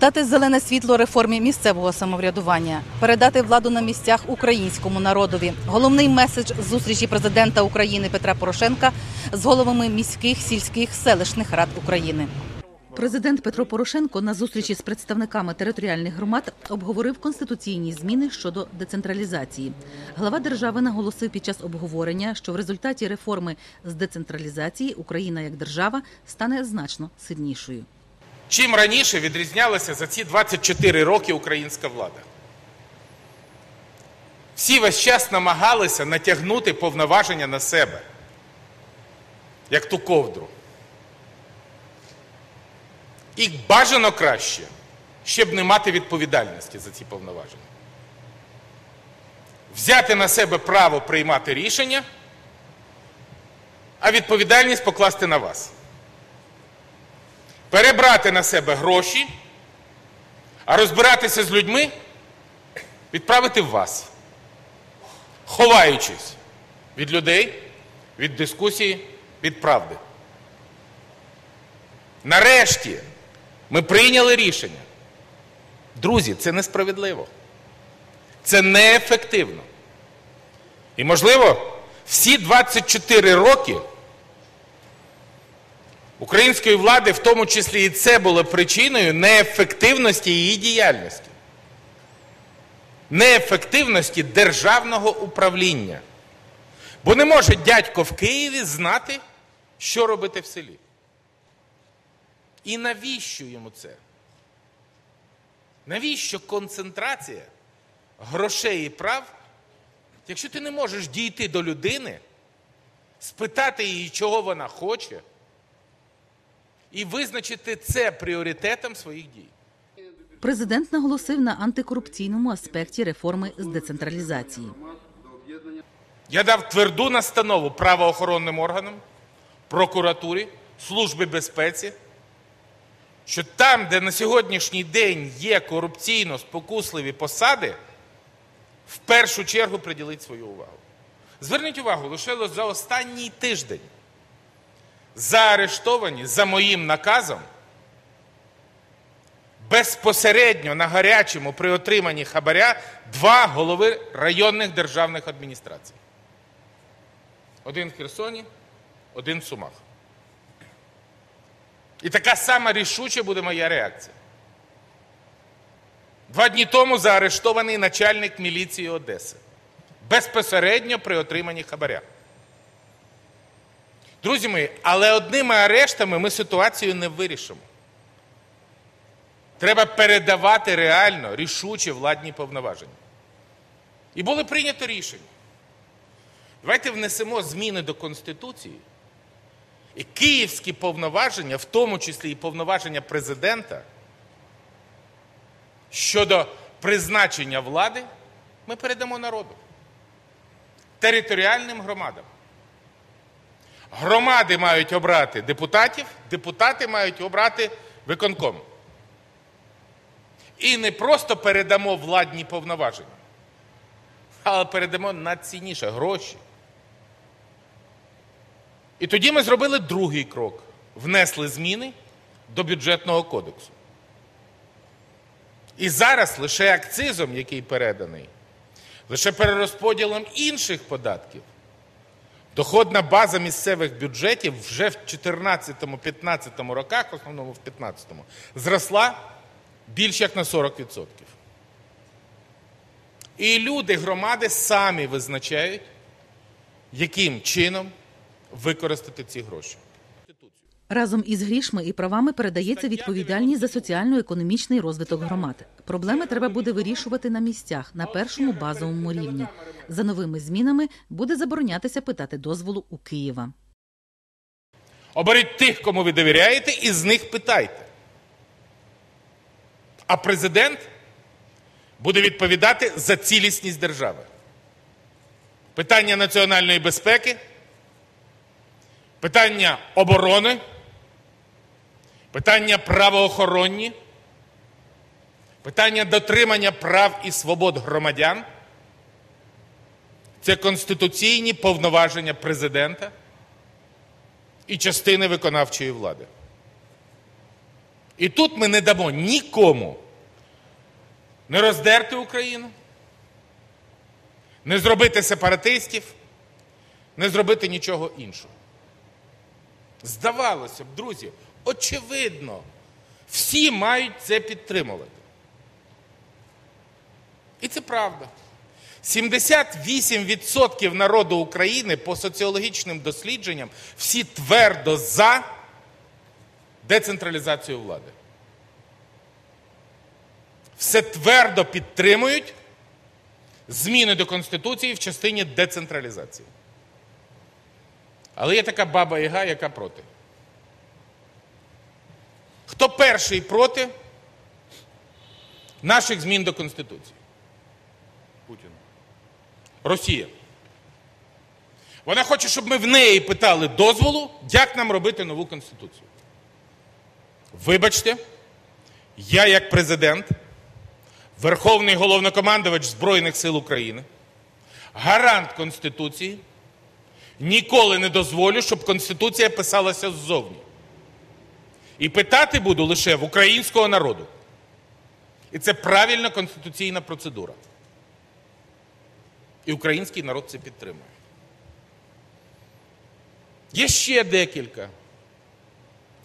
Дати зелене світло реформі місцевого самоврядування, передати владу на місцях українському народові. Головний меседж зустрічі президента України Петра Порошенка з головами міських, сільських, селищних рад України. Президент Петро Порошенко на зустрічі з представниками територіальних громад обговорив конституційні зміни щодо децентралізації. Глава держави наголосив під час обговорення, що в результаті реформи з децентралізації Україна як держава стане значно сильнішою. Чим раніше відрізнялася за ці 24 роки українська влада? Всі весь час намагалися натягнути повноваження на себе, як ту ковдру. І бажано краще, щоб не мати відповідальності за ці повноваження. Взяти на себе право приймати рішення, а відповідальність покласти на вас перебрати на себе гроші, а розбиратися з людьми відправити в вас, ховаючись від людей, від дискусії, від правди. Нарешті ми прийняли рішення. Друзі, це несправедливо. Це неефективно. І, можливо, всі 24 роки української влади, в тому числі і це було причиною неефективності її діяльності, неефективності державного управління. Бо не може дядько в Києві знати, що робити в селі. І навіщо йому це? Навіщо концентрація грошей і прав, якщо ти не можеш дійти до людини, спитати її, чого вона хоче, і визначити це пріоритетом своїх дій. Президент наголосив на антикорупційному аспекті реформи з децентралізації. Я дав тверду настанову правоохоронним органам, прокуратурі, службі безпеці, що там, де на сьогоднішній день є корупційно спокусливі посади, в першу чергу приділить свою увагу. Зверніть увагу, лише за останній тиждень заарештовані за моїм наказом безпосередньо на гарячому при отриманні хабаря два голови районних державних адміністрацій. Один в Херсоні, один в Сумах. І така сама рішуча буде моя реакція. Два дні тому заарештований начальник міліції Одеси безпосередньо при отриманні хабаря. Друзі мої, але одними арештами ми ситуацію не вирішимо. Треба передавати реально рішучі владні повноваження. І було прийнято рішення. Давайте внесемо зміни до Конституції. І київські повноваження, в тому числі і повноваження президента, щодо призначення влади, ми передамо народу, територіальним громадам. Громади мають обрати депутатів, депутати мають обрати виконком. І не просто передамо владні повноваження, але передамо найцінніше гроші. І тоді ми зробили другий крок: внесли зміни до бюджетного кодексу. І зараз лише акцизом, який переданий, лише перерозподілом інших податків. Доходна база місцевих бюджетів вже в 2014-2015 роках, в основному в 2015, зросла більш як на 40%. І люди, громади самі визначають, яким чином використати ці гроші. Разом із грішми і правами передається відповідальність за соціально-економічний розвиток громад. Проблеми треба буде вирішувати на місцях на першому базовому рівні. За новими змінами буде заборонятися питати дозволу у Києва. Оберіть тих, кому ви довіряєте, і з них питайте. А президент буде відповідати за цілісність держави. Питання національної безпеки, питання оборони, питання правоохоронні, питання дотримання прав і свобод громадян. Це конституційні повноваження президента і частини виконавчої влади. І тут ми не дамо нікому не роздерти Україну, не зробити сепаратистів, не зробити нічого іншого. Здавалося б, друзі, очевидно, всі мають це підтримувати. І це правда. 78% народу України по соціологічним дослідженням всі твердо за децентралізацію влади. Все твердо підтримують зміни до Конституції в частині децентралізації. Але є така баба Яга, яка проти. Хто перший проти наших змін до Конституції? Путін. Росія. Вона хоче, щоб ми в неї питали дозволу, як нам робити нову Конституцію. Вибачте, я як президент, Верховний головнокомандувач Збройних сил України, гарант Конституції, ніколи не дозволю, щоб Конституція писалася ззовні. І питати буду лише в українського народу. І це правильна конституційна процедура. І український народ це підтримує. Є ще декілька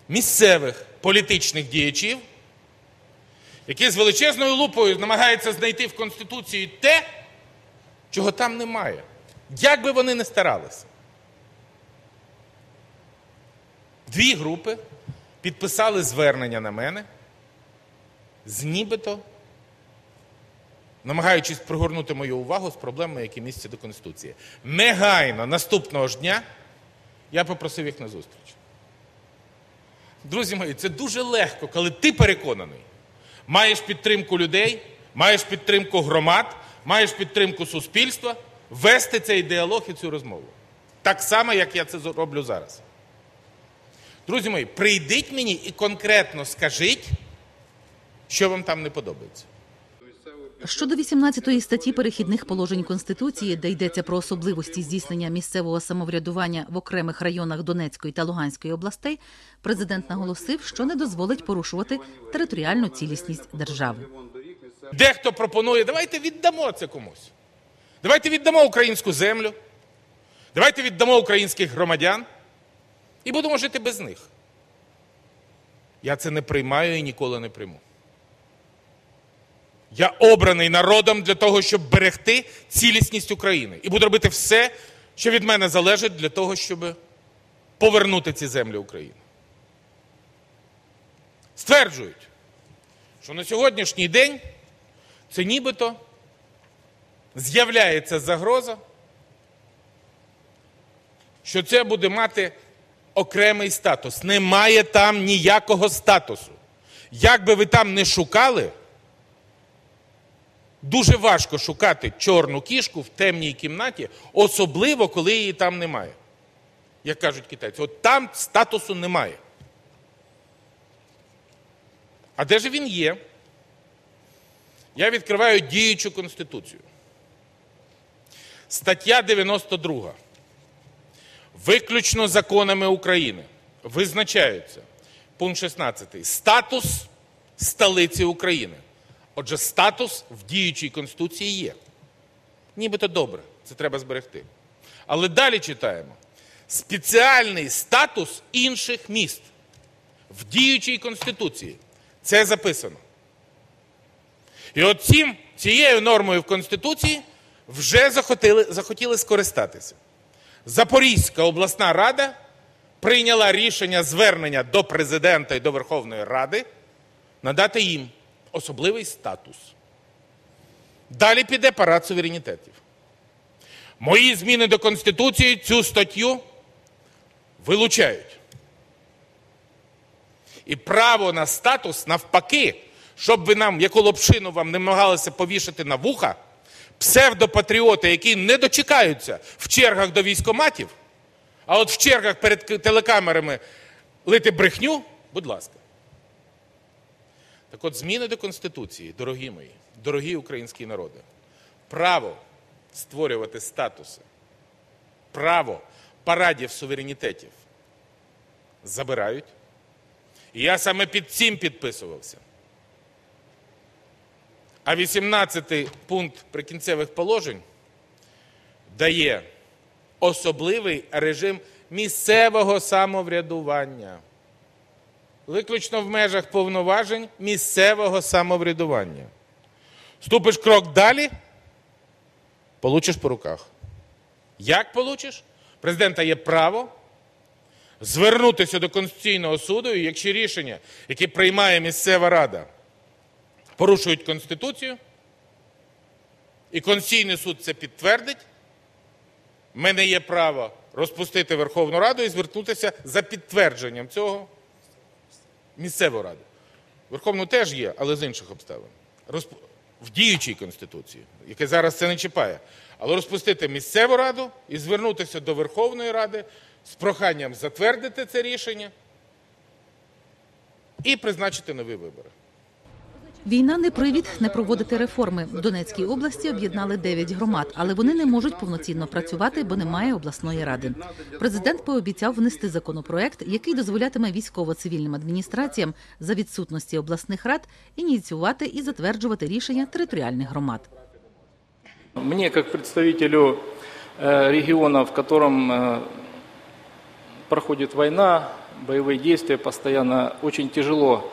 місцевих політичних діячів, які з величезною лупою намагаються знайти в Конституції те, чого там немає. Як би вони не старалися. Дві групи підписали звернення на мене з нібито намагаючись пригорнути мою увагу з проблемами, які містяться до Конституції. Негайно наступного ж дня я попросив їх на зустріч. Друзі мої, це дуже легко, коли ти переконаний, маєш підтримку людей, маєш підтримку громад, маєш підтримку суспільства, вести цей діалог і цю розмову. Так само, як я це роблю зараз. Друзі мої, прийдіть мені і конкретно скажіть, що вам там не подобається. Щодо 18 статті перехідних положень Конституції, де йдеться про особливості здійснення місцевого самоврядування в окремих районах Донецької та Луганської областей, президент наголосив, що не дозволить порушувати територіальну цілісність держави. Дехто пропонує, давайте віддамо це комусь. Давайте віддамо українську землю, давайте віддамо українських громадян і будемо жити без них. Я це не приймаю і ніколи не прийму. Я обраний народом для того, щоб берегти цілісність України. І буду робити все, що від мене залежить для того, щоб повернути ці землі України. Стверджують, що на сьогоднішній день це нібито з'являється загроза, що це буде мати окремий статус. Немає там ніякого статусу. Як би ви там не шукали, дуже важко шукати чорну кішку в темній кімнаті, особливо коли її там немає. Як кажуть китайці, от там статусу немає. А де ж він є? Я відкриваю діючу Конституцію. Стаття 92. Виключно законами України визначаються пункт 16. Статус столиці України. Отже, статус в діючій Конституції є. Нібито добре, це треба зберегти. Але далі читаємо: спеціальний статус інших міст в діючій Конституції. Це записано. І от цим, цією нормою в Конституції вже захотіли, захотіли скористатися. Запорізька обласна рада прийняла рішення звернення до президента і до Верховної Ради надати їм особливий статус. Далі піде парад суверенітетів. Мої зміни до Конституції цю статтю вилучають. І право на статус навпаки, щоб ви нам, яку лапшину вам не намагалися повішати на вуха, псевдопатріоти, які не дочекаються в чергах до військоматів, а от в чергах перед телекамерами лити брехню, будь ласка. Так от зміни до Конституції, дорогі мої, дорогі українські народи, право створювати статуси, право парадів суверенітетів забирають І я саме під цим підписувався. А 18 пункт прикінцевих положень дає особливий режим місцевого самоврядування. Виключно в межах повноважень місцевого самоврядування. Ступиш крок далі, получиш по руках. Як получиш? Президента є право звернутися до Конституційного суду, якщо рішення, яке приймає місцева рада, порушують Конституцію, і Конституційний суд це підтвердить, в мене є право розпустити Верховну Раду і звернутися за підтвердженням цього місцеву раду. Верховну теж є, але з інших обставин. Розп... В діючій Конституції, яке зараз це не чіпає. Але розпустити місцеву раду і звернутися до Верховної Ради з проханням затвердити це рішення і призначити нові вибори. Війна не привід не проводити реформи. В Донецькій області об'єднали 9 громад, але вони не можуть повноцінно працювати, бо немає обласної ради. Президент пообіцяв внести законопроект, який дозволятиме військово-цивільним адміністраціям за відсутності обласних рад ініціювати і затверджувати рішення територіальних громад. Мне, как представителю э, региона, в котором э, проходит война, боевые действия постоянно, очень тяжело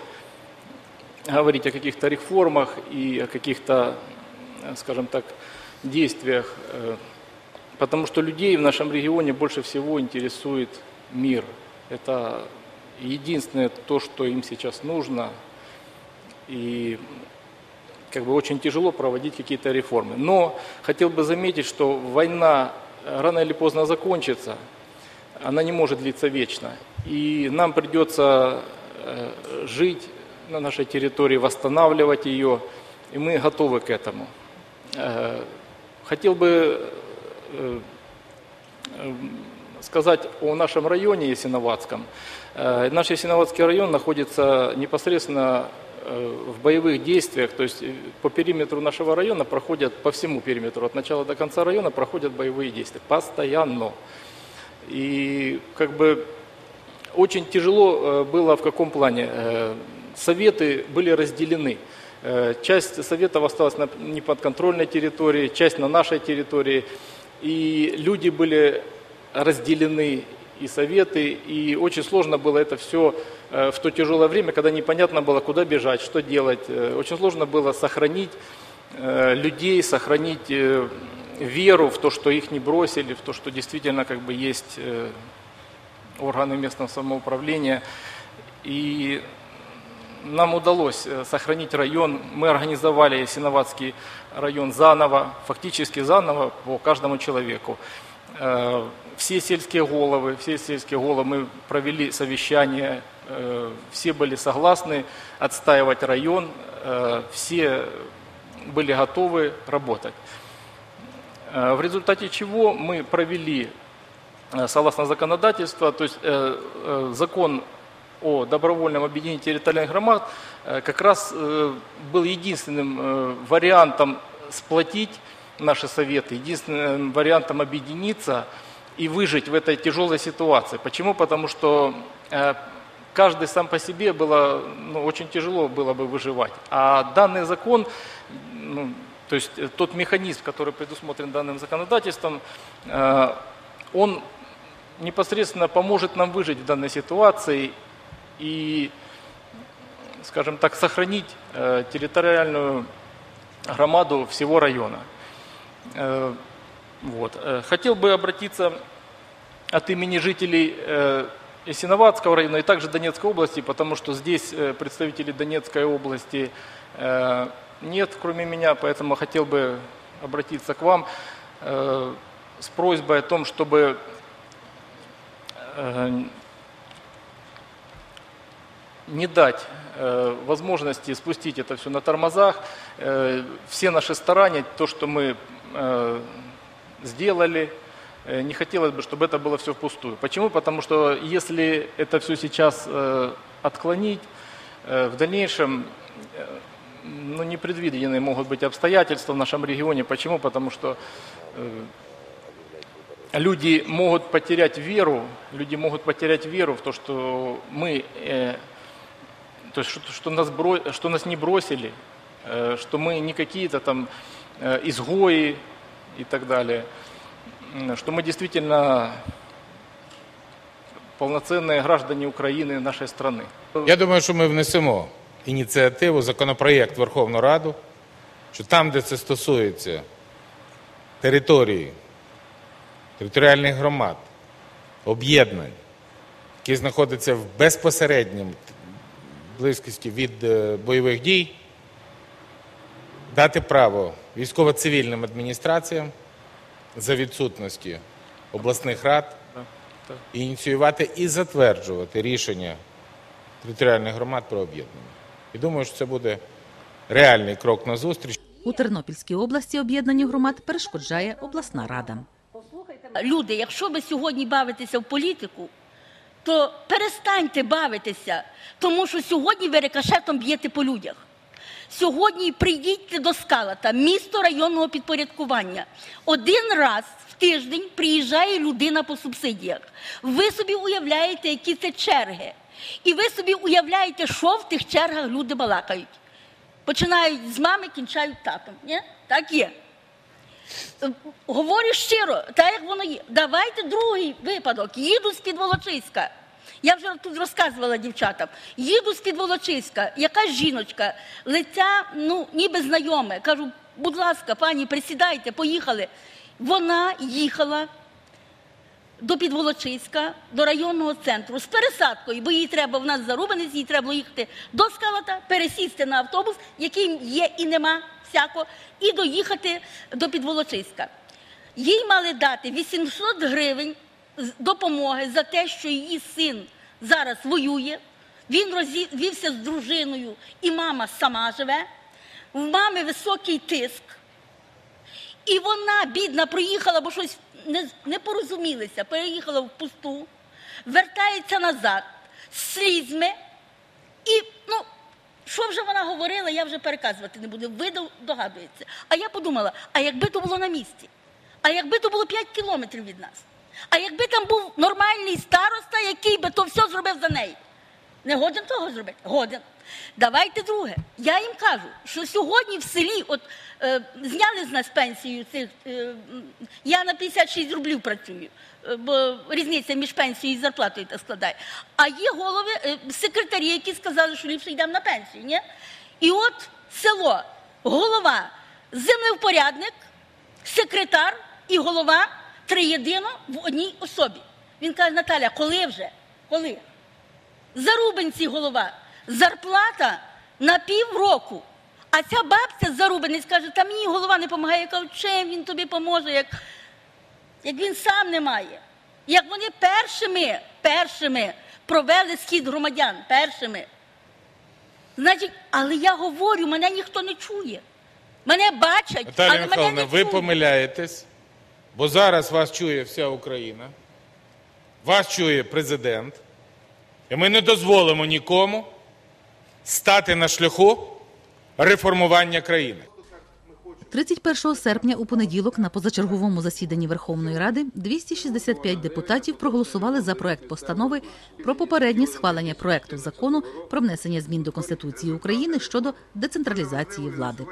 Говорить о каких-то реформах и о каких-то, э, скажем так, действиях, э, потому что людей в нашем регионе больше всего интересует мир. Это единственное то, что им сейчас нужно. И как бы очень тяжело проводить какие-то реформы. Но хотел бы заметить, что война рано или поздно закончится, она не может длиться вечно. И нам придется э, жить на нашей территории, восстанавливать ее, и мы готовы к этому. Э, Хотел бы э, э, сказать о нашем районе Ясиноватском. Э, Наш Ясиноватский район находится непосредственно э, в боевых действиях, то есть э, по периметру нашего района проходят, по всему периметру, от начала до конца района проходят боевые действия, постоянно. И как бы очень тяжело э, было в каком плане? Э, Советы были разделены. Э, Часть советов осталась на неподконтрольной территории, часть на нашей территории. И люди были разделены, и советы, и очень сложно было это все в то тяжелое время, когда непонятно было, куда бежать, что делать. Э, Очень сложно было сохранить э, людей, сохранить э, веру в то, что их не бросили, в то, что действительно как бы есть э, органы местного самоуправления. И нам удалось э, сохранить район. Мы организовали Синоватский район заново, фактически заново по каждому человеку. Э, Все сельские головы, все сельские головы мы провели совещание, э, все были согласны отстаивать район, все были готовы работать. В результате чего мы провели, согласно законодательству, то есть закон о добровольном объединении территориальных громад э, как раз э, был единственным э, вариантом сплотить наши советы, единственным вариантом объединиться и выжить в этой тяжелой ситуации. Почему? Потому что каждый сам по себе было ну, очень тяжело было бы выживать. А данный закон, ну, то есть тот механизм, который предусмотрен данным законодательством, он непосредственно поможет нам выжить в данной ситуации и, скажем так, сохранить э, территориальную громаду всего района. Э, Вот. Э, Хотел бы обратиться от имени жителей Ясиноватского района и также Донецкой области, потому что здесь представителей Донецкой области нет, кроме меня, поэтому хотел бы обратиться к вам с просьбой о том, чтобы не дать э, возможности спустить это все на тормозах. Э, все наши старания, то, что мы э, сделали, не хотелось бы, чтобы это было все впустую. Почему? Потому что если это все сейчас отклонить, в дальнейшем ну, непредвиденные могут быть обстоятельства в нашем регионе. Почему? Потому что люди могут потерять веру, люди могут потерять веру в то, что мы то есть, что, что нас, бро- что нас не бросили, э, что мы не какие-то там э, изгои и так далее, М, что мы действительно полноценные граждане Украины, нашей страны. Я думаю, що ми внесемо ініціативу, законопроєкт в Верховну Раду, що там, де це стосується території, територіальних громад, об'єднань, які знаходяться в безпосередньому близькості від е, бойових дій, дати право військово-цивільним адміністраціям за відсутності обласних рад ініціювати і затверджувати рішення територіальних громад про об'єднання. І думаю, що це буде реальний крок на зустріч. У Тернопільській області об'єднанню громад перешкоджає обласна рада. Люди, якщо ви сьогодні бавитеся в політику, то перестаньте бавитися, тому що сьогодні ви рикошетом б'єте по людях. Сьогодні прийдіть до скалата, місто районного підпорядкування. Один раз в тиждень приїжджає людина по субсидіях. Ви собі уявляєте, які це черги. І ви собі уявляєте, що в тих чергах люди балакають. Починають з мами, кінчають татом. Ні? Так є. Говорю щиро, так як воно є. Давайте другий випадок. Їду з-під Волочиська. Я вже тут розказувала дівчатам. Їду з-під Волочиська, якась жіночка, лиця, ну, ніби знайоме. Кажу, будь ласка, пані, присідайте, поїхали. Вона їхала до Підволочиська, до районного центру з пересадкою, бо їй треба, в нас зарубанець, їй треба їхати до Скалата, пересісти на автобус, який є і нема всяко, і доїхати до Підволочиська. Їй мали дати 800 гривень допомоги за те, що її син зараз воює. Він розвівся з дружиною, і мама сама живе. В мами високий тиск. І вона, бідна, проїхала, бо щось не, не порозумілися, переїхала в пусту, вертається назад з слізьми. І, ну, що вже вона говорила, я вже переказувати не буду. Ви до- догадуєтеся. А я подумала, а якби то було на місці? А якби то було 5 кілометрів від нас? А якби там був нормальний староста, який би то все зробив за неї? Не годен того зробити? Годен. Давайте друге. Я їм кажу, що сьогодні в селі, от е, зняли з нас пенсію цих. Е, я на 56 рублів працюю, е, бо різниця між пенсією і зарплатою так складає. А є голови, е, секретарі, які сказали, що ліпше йдемо на пенсію. Ні? І от село, голова, землевпорядник, секретар і голова триєдино в одній особі. Він каже, Наталя, коли вже? Коли? Зарубинці голова. Зарплата на півроку. А ця бабця Зарубинець каже, та мені голова не допомагає. Я кажу, чим він тобі поможе, як, як він сам не має. Як вони першими, першими провели схід громадян, першими. Значить, але я говорю, мене ніхто не чує. Мене бачать, Наталія але мене не ви помиляєтесь, бо зараз вас чує вся Україна, вас чує президент, і ми не дозволимо нікому стати на шляху реформування країни. 31 серпня у понеділок на позачерговому засіданні Верховної Ради 265 депутатів проголосували за проект постанови про попереднє схвалення проекту закону про внесення змін до Конституції України щодо децентралізації влади.